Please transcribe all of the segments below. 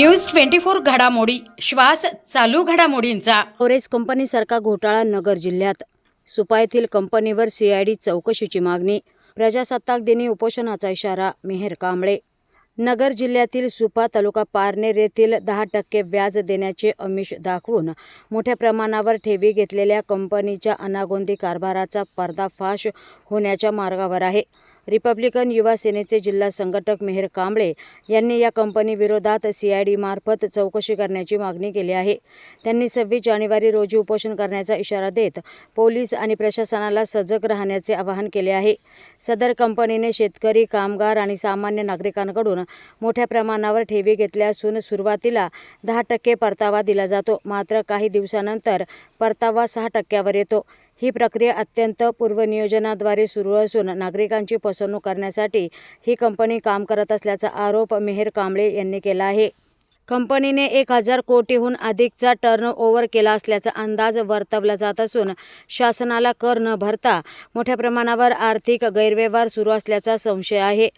News twenty four घडामोडी. श्वास चालू घडामोडींचा. ओरेस कंपनीसारखा घोटाळा नगर जिल्ह्यात. सुपा येथील कंपनीवर सीआयडी चौकशीची मागणी. प्रजासत्ताक दिनी उपोषणाचा इशारा मेहेर कांबळे. नगर जिल्ह्यातील सुपा तालुका पारनेर येथील दहा टक्के व्याज देण्याचे अमिष दाखवून मोठ्या प्रमाणावर ठेवी घेतलेल्या कंपनीच्या अनागोंदी कारभाराचा पर्दाफाश होण्याच्या मार्गावर आहे. रिपब्लिकन युवा सेनेचे जिल्हा संघटक मेहर कांबळे यांनी या कंपनीविरोधात सीआयडी मार्फत चौकशी करण्याची मागणी केली आहे. त्यांनी सव्वीस जानेवारी रोजी उपोषण करण्याचा इशारा देत पोलीस आणि प्रशासनाला सजग राहण्याचे आवाहन केले आहे. सदर कंपनीने शेतकरी कामगार आणि सामान्य नागरिकांकडून मोठ्या प्रमाणावर ठेवी घेतल्या असून सुरुवातीला दहा टक्के परतावा दिला जातो. मात्र काही दिवसानंतर परतावा सहा टक्क्यावर येतो. ही प्रक्रिया अत्यंत पूर्वनियोजनाद्वारे सुरू असून नागरिकांची फसवणूक करण्यासाठी ही कंपनी काम करत असल्याचा आरोप मेहेर कांबळे यांनी केला आहे. कंपनीने एक हजार कोटीहून अधिकचा टर्न ओव्हर केला असल्याचा अंदाज वर्तवला जात असून शासनाला कर न भरता मोठ्या प्रमाणावर आर्थिक गैरव्यवहार सुरू असल्याचा संशय आहे.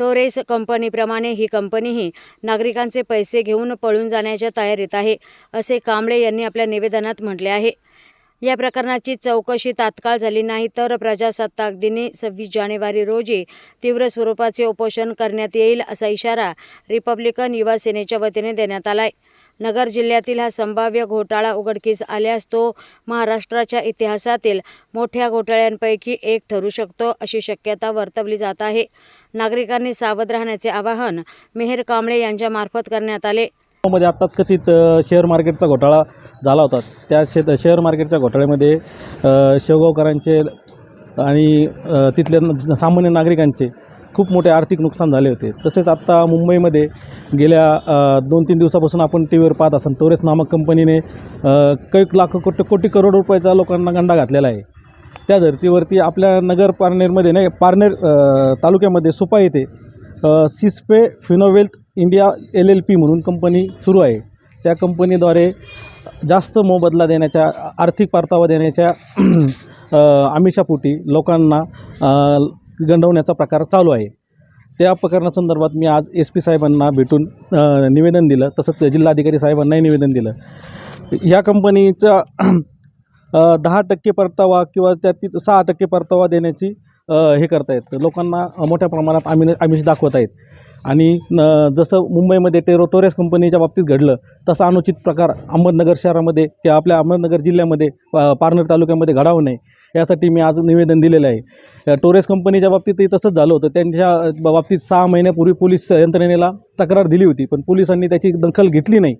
टोरेस कंपनीप्रमाणे ही कंपनीही नागरिकांचे पैसे घेऊन पळून जाण्याच्या तयारीत आहे असे कांबळे यांनी आपल्या निवेदनात म्हटले आहे. या प्रकरणाची चौकशी तात्काळ झाली नाही तर प्रजासत्ताक दिनी सव्वीस जानेवारी रोजी तीव्र स्वरूपाचे उपोषण करण्यात येईल असा इशारा रिपब्लिकन युवा सेनेच्या वतीने देण्यात आला आहे नगर जिल्ह्यातील हा संभाव्य घोटाळा उघडकीस आल्यास तो महाराष्ट्राच्या इतिहासातील मोठ्या घोटाळ्यांपैकी एक ठरू शकतो अशी शक्यता वर्तवली जात आहे. नागरिकांनी सावध राहण्याचे आवाहन मेहर कांबळे यांच्यामार्फत करण्यात आले. मध्ये आत्ताच कथित शेअर मार्केटचा घोटाळा झाला होता. त्या शेत शेअर मार्केटच्या घोटाळ्यामध्ये शेवगावकरांचे आणि तिथल्या सामान्य नागरिकांचे खूप मोठे आर्थिक नुकसान झाले होते. तसेच आत्ता मुंबईमध्ये गेल्या दोन तीन दिवसापासून आपण टी व्हीवर पाहत असाल टोरेस नामक कंपनीने कैक लाख कोटी कोटी करोड रुपयाचा लोकांना गंडा घातलेला आहे. त्या धर्तीवरती आपल्या नगर पारनेरमध्ये नाही पारनेर तालुक्यामध्ये सुपा येथे सिस्पे Finowealth India L L P म्हणून कंपनी सुरू आहे. त्या कंपनीद्वारे जास्त मोबदला देण्याच्या आर्थिक परतावा देण्याच्या आमिषापोटी लोकांना गंडवण्याचा प्रकार चालू आहे. त्या प्रकरणासंदर्भात मी आज एस पी साहेबांना भेटून निवेदन दिलं तसंच जिल्हाधिकारी साहेबांनाही निवेदन दिलं. या कंपनीचा दहा टक्के परतावा किंवा त्यात सहा टक्के परतावा देण्याची हे करतायत. लोकांना मोठ्या प्रमाणात आम्ही आमिष दाखवत आहेत आणि न जसं मुंबईमध्ये टेरो टोरेस कंपनीच्या बाबतीत घडलं तसा अनुचित प्रकार अहमदनगर शहरामध्ये किंवा आपल्या अहमदनगर जिल्ह्यामध्ये पारनेर तालुक्यामध्ये घडावू नये यासाठी मी आज निवेदन दिलेलं आहे. टोरेस कंपनीच्या बाबतीतही तसंच झालं होतं. त्यांच्या बाबतीत सहा महिन्यापूर्वी पोलीस यंत्रणेला तक्रार दिली होती पण पोलिसांनी त्याची दखल घेतली नाही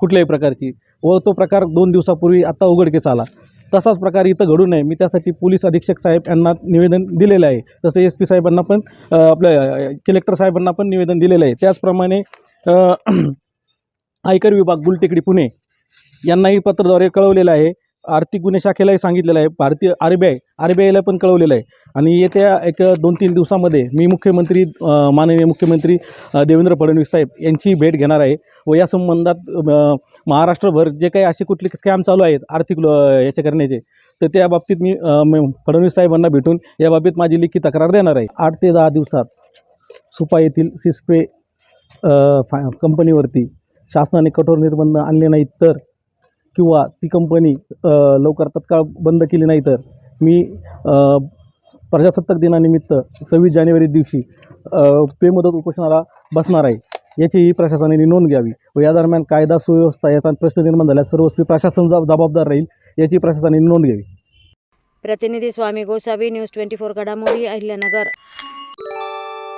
कुठल्याही प्रकारची व तो प्रकार दोन दिवसापूर्वी आत्ता उघडकीस आला. तसाच प्रकार इथं घडू नये. मी त्यासाठी पोलीस अधीक्षक साहेब यांना निवेदन दिलेलं आहे. तसं एस पी साहेबांना पण आपल्या कलेक्टर साहेबांना पण निवेदन दिलेलं आहे. त्याचप्रमाणे आयकर विभाग गुलटेकडी पुणे यांनाही पत्राद्वारे कळवलेलं आहे आर्थिक गुन्हे शाखेलाही सांगितलेलं आहे. भारतीय R B I R B आयला पण कळवलेलं आहे. आणि येत्या एक दोन तीन दिवसामध्ये मी मुख्यमंत्री माननीय मुख्यमंत्री देवेंद्र फडणवीस साहेब यांची भेट घेणार आहे व या संबंधात महाराष्ट्रभर जे काही असे कुठले स्कॅम चालू आहेत आर्थिक ल- याचे करण्याचे तर त्या बाबतीत मी फडणवीस साहेबांना भेटून या बाबतीत माझी लेखी तक्रार देणार आहे. आठ ते दहा दिवसात सुपा येथील सिस्पे फा कंपनीवरती शासनाने कठोर निर्बंध आणले नाहीत तर किंवा ती कंपनी लवकर तत्काळ बंद केली नाही तर मी प्रजासत्ताक दिनानिमित्त सव्वीस जानेवारी दिवशी पे मदत उपोषणाला बसणार आहे याचीही प्रशासनाने नोंद घ्यावी व या दरम्यान कायदा सुव्यवस्था याचा प्रश्न निर्माण झाल्यास सर्वस्वी प्रशासन जबाबदार राहील याची प्रशासनाने नोंद घ्यावी. प्रतिनिधी Swami Gosavi news twenty four घडामोडी अहिल्यानगर.